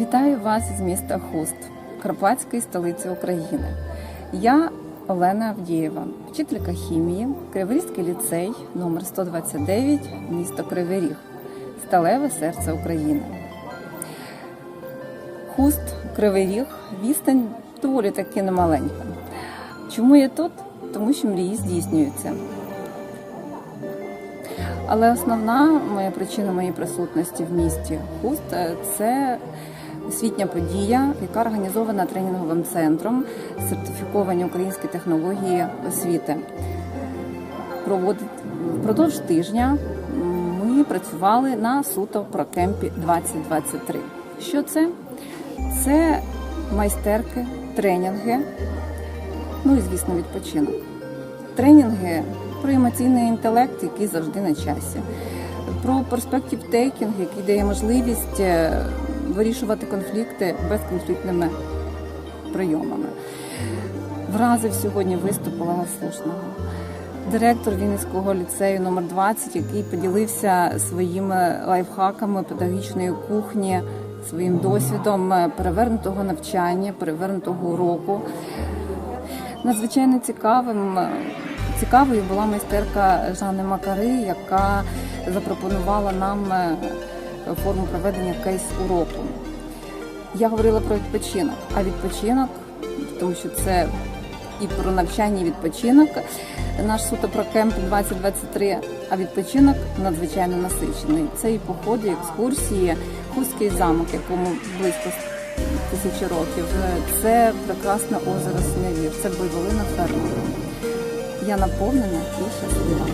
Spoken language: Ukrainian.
Вітаю вас з міста Хуст, Карпатської столиці України. Я Олена Авдієва, вчителька хімії, Криворізький ліцей номер 129, місто Кривий Ріг, сталеве серце України. Хуст, Кривий Ріг, відстань доволі таки немаленька. Чому я тут? Тому що мрії здійснюються. Але основна моя причина моєї присутності в місті Хуст е, це освітня подія, яка організована тренінговим центром сертифіковані українські технології освіти. Проводить впродовж тижня ми працювали на суто прокемпі 2023. Що це? Це майстерки, тренінги, ну і звісно, відпочинок. Тренінги про емоційний інтелект, який завжди на часі, про перспектив тейкінг, який дає можливість е, вирішувати конфлікти безконфліктними прийомами. Вразив сьогодні виступ Олега Слушного, директор Вінницького ліцею номер 20 який поділився своїми лайфхаками педагогічної кухні, своїм досвідом перевернутого навчання, перевернутого уроку. Надзвичайно цікавим. Цікавою була майстерка Жанни Макари, яка запропонувала нам форму проведення кейс-уроку. Я говорила про відпочинок, а відпочинок, тому що це і про навчання, і відпочинок. Наш суто про кемп 2023, а відпочинок надзвичайно насичений. Це і походи, і екскурсії, Хустський замок, якому близько тисячі років. Це прекрасне озеро Сневір, це бойволина фермера. Я наповнена і щаслива.